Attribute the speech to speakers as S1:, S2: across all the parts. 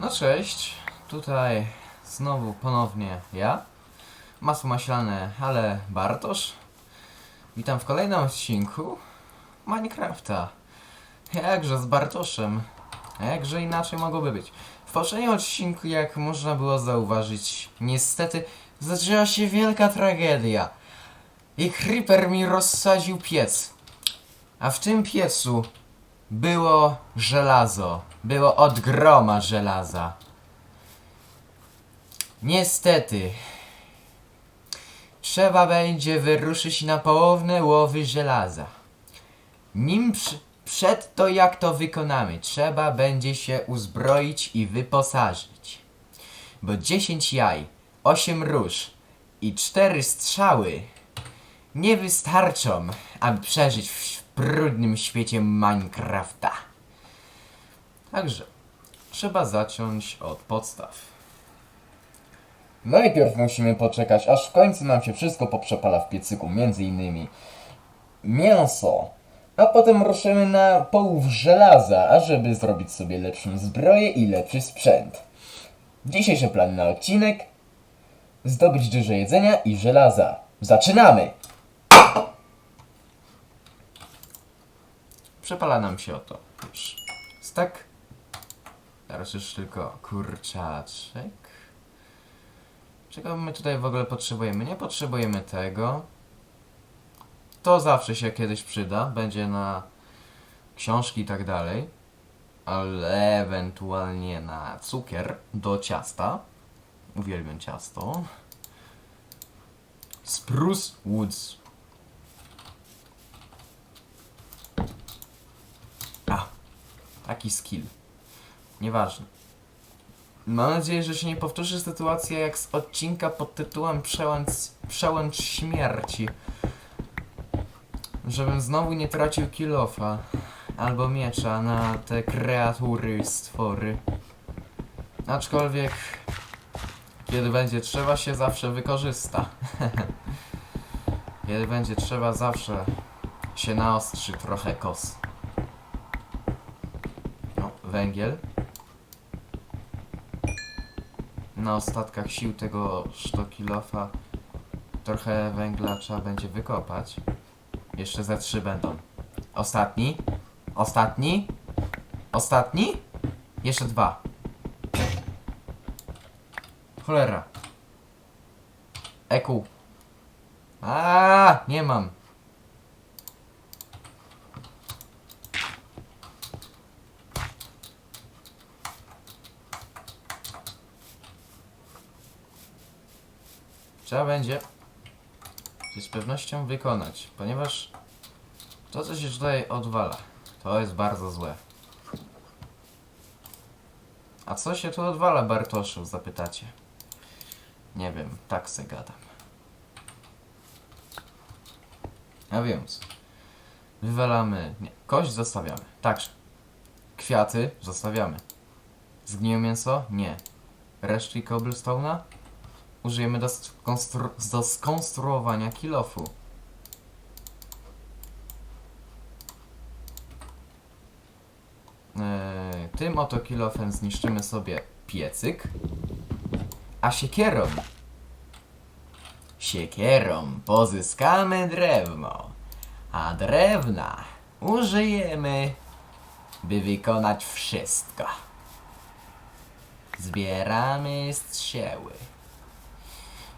S1: No cześć, tutaj znowu ponownie ja, masło maślane, ale Bartosz. Witam w kolejnym odcinku Minecrafta. Jakże z Bartoszem, jakże inaczej mogłoby być. W poprzednim odcinku, jak można było zauważyć, niestety zaczęła się wielka tragedia. I Creeper mi rozsadził piec. A w tym piecu było żelazo. Było od groma żelaza. Niestety. Trzeba będzie wyruszyć na połowne łowy żelaza. Nim przy, przed to jak to wykonamy, trzeba będzie się uzbroić i wyposażyć. Bo 10 jaj, 8 róż i 4 strzały nie wystarczą, aby przeżyć w brudnym świecie Minecrafta. Także trzeba zacząć od podstaw. Najpierw musimy poczekać, aż w końcu nam się wszystko poprzepala w piecyku, między innymi mięso, a potem ruszymy na połów żelaza, ażeby zrobić sobie lepszą zbroję i lepszy sprzęt. Dzisiejszy plan na odcinek zdobyć dużo jedzenia i żelaza. Zaczynamy! Przepala nam się oto już stek. Teraz już tylko kurczaczek. Czego my tutaj w ogóle potrzebujemy? Nie potrzebujemy tego. To zawsze się kiedyś przyda. Będzie na książki i tak dalej. Ale ewentualnie na cukier do ciasta. Uwielbiam ciasto. Spruce Woods. A, taki skill. Nieważne. Mam nadzieję, że się nie powtórzy sytuacja jak z odcinka pod tytułem Przełęcz, Przełęcz Śmierci. Żebym znowu nie tracił kilofa albo miecza na te kreatury, stwory. Aczkolwiek, kiedy będzie trzeba, się zawsze wykorzysta. kiedy będzie trzeba, zawsze się naostrzy trochę kos. Węgiel. Na ostatkach sił tego sztokilofa trochę węgla trzeba będzie wykopać. Jeszcze ze trzy będą. Ostatni. Ostatni. Ostatni. Jeszcze dwa. Cholera. Eku. A, nie mam. Trzeba będzie z pewnością wykonać, ponieważ to, co się tutaj odwala, to jest bardzo złe. A co się tu odwala, Bartoszu, zapytacie? Nie wiem, tak se gadam. A więc, wywalamy, nie, kość zostawiamy, także. Kwiaty zostawiamy. Zgniłe mięso? Nie. Resztki cobblestone'a? Użyjemy do, do skonstruowania kilofu. Eee, tym oto kilofem zniszczymy sobie piecyk, a siekierą siekierą pozyskamy drewno, a drewna użyjemy, by wykonać wszystko. Zbieramy strzały.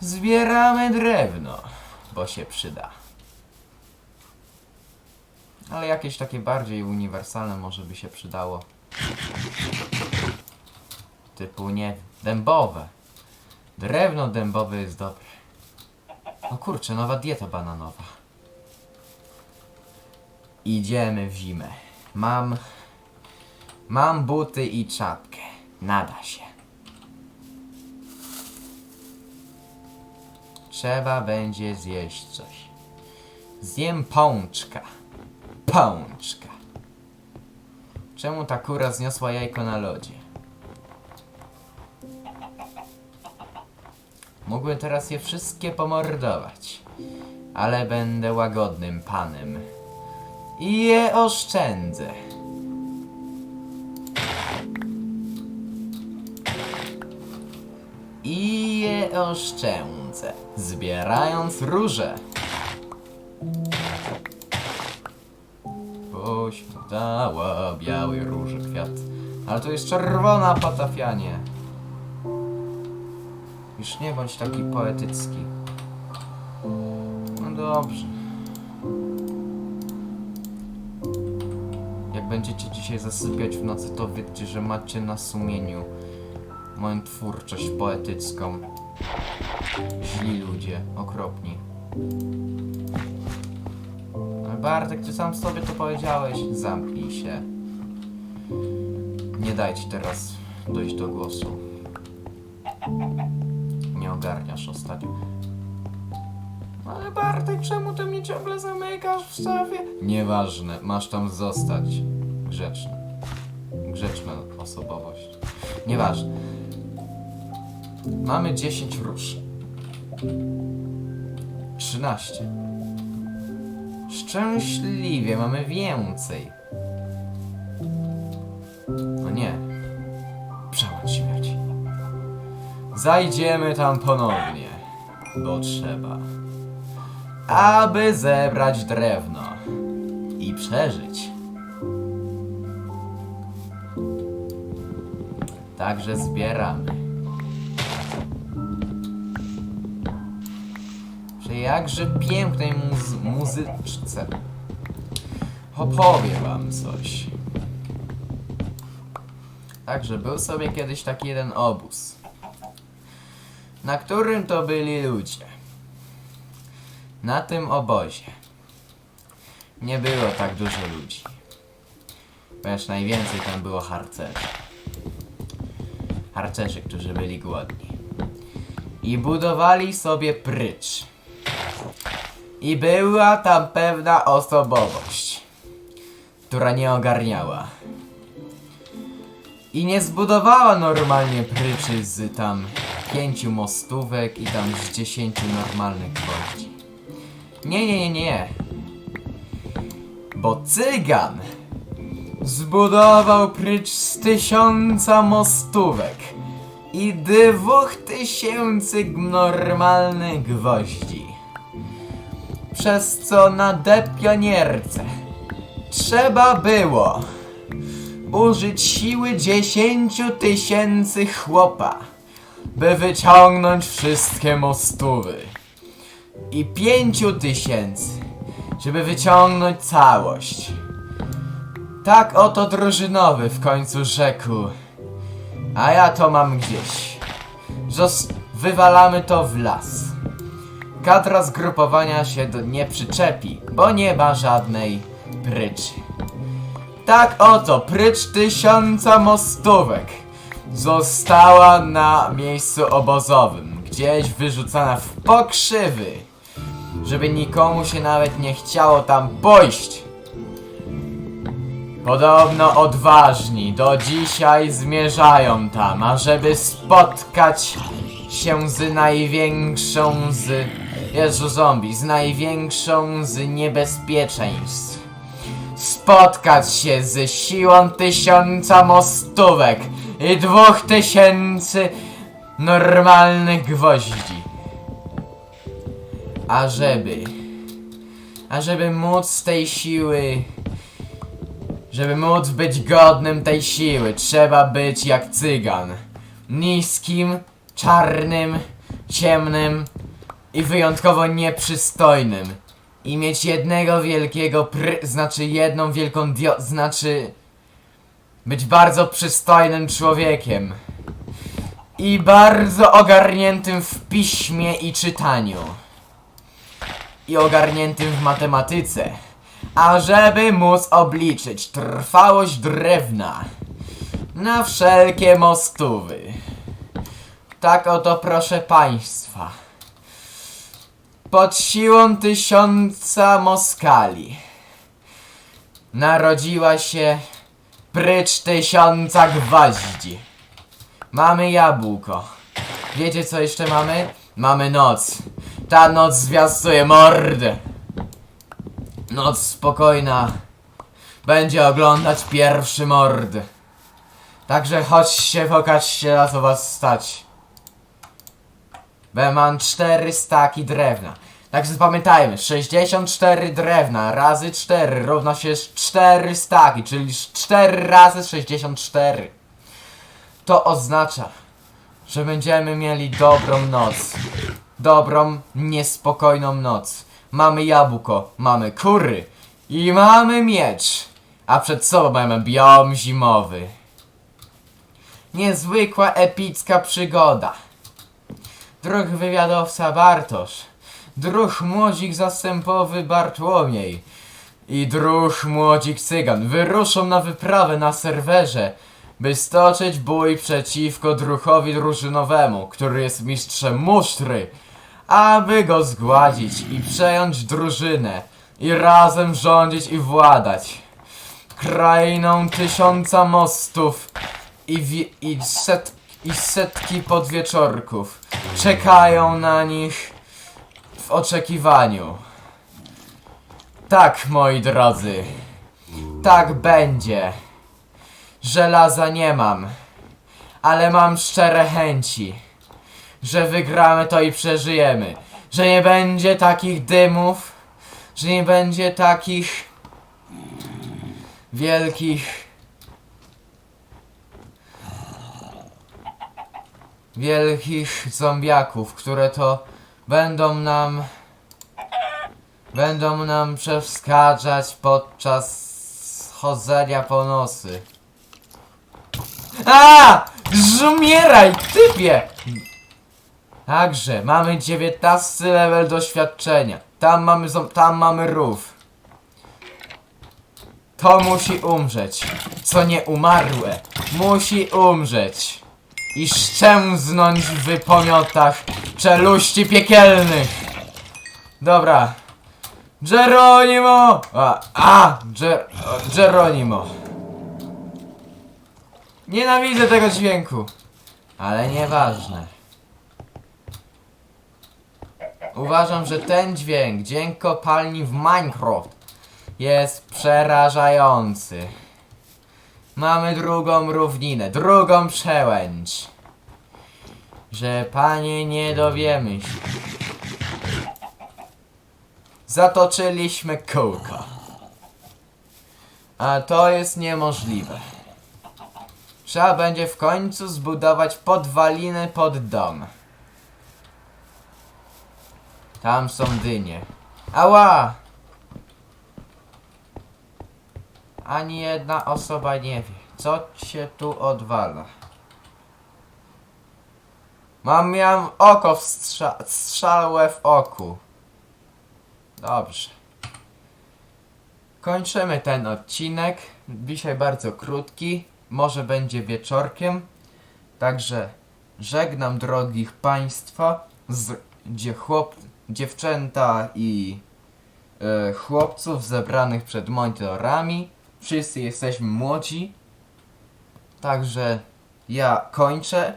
S1: Zbieramy drewno, bo się przyda. Ale jakieś takie bardziej uniwersalne może by się przydało. Typu nie dębowe. Drewno dębowe jest dobre. No kurczę, nowa dieta bananowa. Idziemy w zimę. Mam. Mam buty i czapkę. Nada się. Trzeba będzie zjeść coś. Zjem pączka. Pączka. Czemu ta kura zniosła jajko na lodzie? Mógłbym teraz je wszystkie pomordować. Ale będę łagodnym panem. I je oszczędzę. nie oszczędzę, zbierając róże. Poświętała biały róży kwiat, ale to jest czerwona patafianie. Już nie bądź taki poetycki. No dobrze. Jak będziecie dzisiaj zasypiać w nocy, to wiedzcie, że macie na sumieniu moją twórczość poetycką. Źli ludzie, okropni. Ale Bartek, ty sam sobie to powiedziałeś. Zamknij się. Nie daj ci teraz dojść do głosu. Nie ogarniasz ostatnio. Ale Bartek, czemu ty mnie ciągle zamykasz w szafie? Nieważne, masz tam zostać. Grzeczny. Grzeczna osobowość. Nieważne. Mamy 10 róż. 13. Szczęśliwie mamy więcej. No nie. Przełącz śmierci. Zajdziemy tam ponownie, bo trzeba. Aby zebrać drewno i przeżyć. Także zbieramy. Jakże pięknej muzy- muzyczce. Opowiem wam coś. Także był sobie kiedyś taki jeden obóz, na którym to byli ludzie. Na tym obozie nie było tak dużo ludzi, ponieważ najwięcej tam było harcerzy. Harcerzy, którzy byli głodni. I budowali sobie prycz. I była tam pewna osobowość, która nie ogarniała. I nie zbudowała normalnie pryczy z tam pięciu mostówek i tam z dziesięciu normalnych gwoździ. Nie, nie, nie, nie. Bo cygan zbudował prycz z tysiąca mostówek i dwóch tysięcy normalnych gwoździ. Przez co na depionierce trzeba było użyć siły dziesięciu tysięcy chłopa, by wyciągnąć wszystkie mostówy. I pięciu tysięcy, żeby wyciągnąć całość. Tak oto drużynowy w końcu rzekł. A ja to mam gdzieś. Zos wywalamy to w las. Kadra zgrupowania się do nie przyczepi, bo nie ma żadnej pryczy. Tak oto, prycz tysiąca mostówek została na miejscu obozowym, gdzieś wyrzucona w pokrzywy, żeby nikomu się nawet nie chciało tam pójść. Podobno odważni do dzisiaj zmierzają tam, ażeby spotkać się z największą z... Jezu zombie, z największą z niebezpieczeństw spotkać się z siłą tysiąca mostówek i dwóch tysięcy normalnych gwoździ. Ażeby, ażeby móc tej siły, żeby móc być godnym tej siły, trzeba być jak cygan. Niskim, czarnym, ciemnym i wyjątkowo nieprzystojnym. I mieć jednego wielkiego pry... znaczy jedną wielką dio... znaczy być bardzo przystojnym człowiekiem. I bardzo ogarniętym w piśmie i czytaniu. I ogarniętym w matematyce. Ażeby móc obliczyć trwałość drewna na wszelkie mostówy tak oto proszę państwa pod siłą tysiąca moskali narodziła się prycz tysiąca gwoździ. Mamy jabłko. Wiecie co jeszcze mamy? Mamy noc. Ta noc zwiastuje mordę. Noc spokojna. Będzie oglądać pierwszy mord. Także chodźcie, pokażcie na co was stać. Bo mam 4 staki drewna. Także pamiętajmy, 64 drewna razy 4 równa się 4 staki, czyli 4 razy 64. To oznacza, że będziemy mieli dobrą noc. Dobrą, niespokojną noc. Mamy jabłko, mamy kury i mamy miecz. A przed sobą mamy biom zimowy. Niezwykła, epicka przygoda. Wywiadowca Bartosz. Druh młodzik zastępowy Bartłomiej. I druh młodzik Cygan wyruszą na wyprawę na serwerze, by stoczyć bój przeciwko druhowi drużynowemu, który jest mistrzem musztry, aby go zgładzić i przejąć drużynę i razem rządzić i władać krainą tysiąca mostów i, i, set, i setki podwieczorków czekają na nich w oczekiwaniu. Tak, moi drodzy, tak będzie. Żelaza nie mam, ale mam szczere chęci, że wygramy to i przeżyjemy, że nie będzie takich dymów, że nie będzie takich wielkich wielkich zombiaków, które to będą nam będą nam przeszkadzać podczas chodzenia po nosy. A! Żumieraj, typie! Także, mamy 19 level doświadczenia. Tam mamy, tam mamy rów. To musi umrzeć. Co nie umarłe, musi umrzeć. I szczęznąć w pomiotach czeluści piekielnych. Dobra. Geronimo! A, a Ger Geronimo. Nienawidzę tego dźwięku. Ale nieważne. Uważam, że ten dźwięk, dźwięk kopalni w Minecraft jest przerażający. Mamy drugą równinę, drugą przełęcz. Że panie nie dowiemy się. Zatoczyliśmy kółko. A to jest niemożliwe. Trzeba będzie w końcu zbudować podwaliny pod dom. Tam są dynie. Ała! Ani jedna osoba nie wie, co się tu odwala. Mam, miałem oko w w oku. Dobrze. Kończymy ten odcinek. Dzisiaj bardzo krótki. Może będzie wieczorkiem. Także żegnam drogich Państwa, z, gdzie chłop, dziewczęta i e, chłopców zebranych przed monitorami. Wszyscy jesteśmy młodzi. Także ja kończę.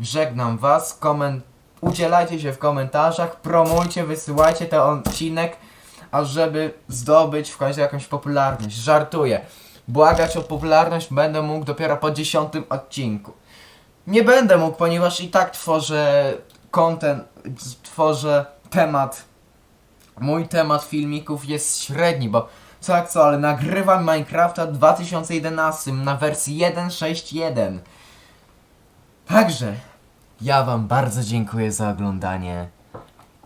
S1: Żegnam Was. Koment udzielajcie się w komentarzach, promujcie, wysyłajcie ten odcinek, ażeby zdobyć w końcu jakąś popularność. Żartuję. Błagać o popularność będę mógł dopiero po dziesiątym odcinku. Nie będę mógł, ponieważ i tak tworzę content, tworzę temat. Mój temat filmików jest średni, bo co jak co, ale nagrywam Minecrafta w 2011 na wersji 1.6.1. Także ja Wam bardzo dziękuję za oglądanie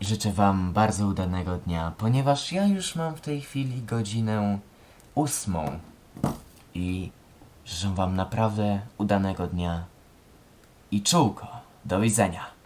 S1: życzę Wam bardzo udanego dnia, ponieważ ja już mam w tej chwili godzinę ósmą i życzę Wam naprawdę udanego dnia i czułko. Do widzenia.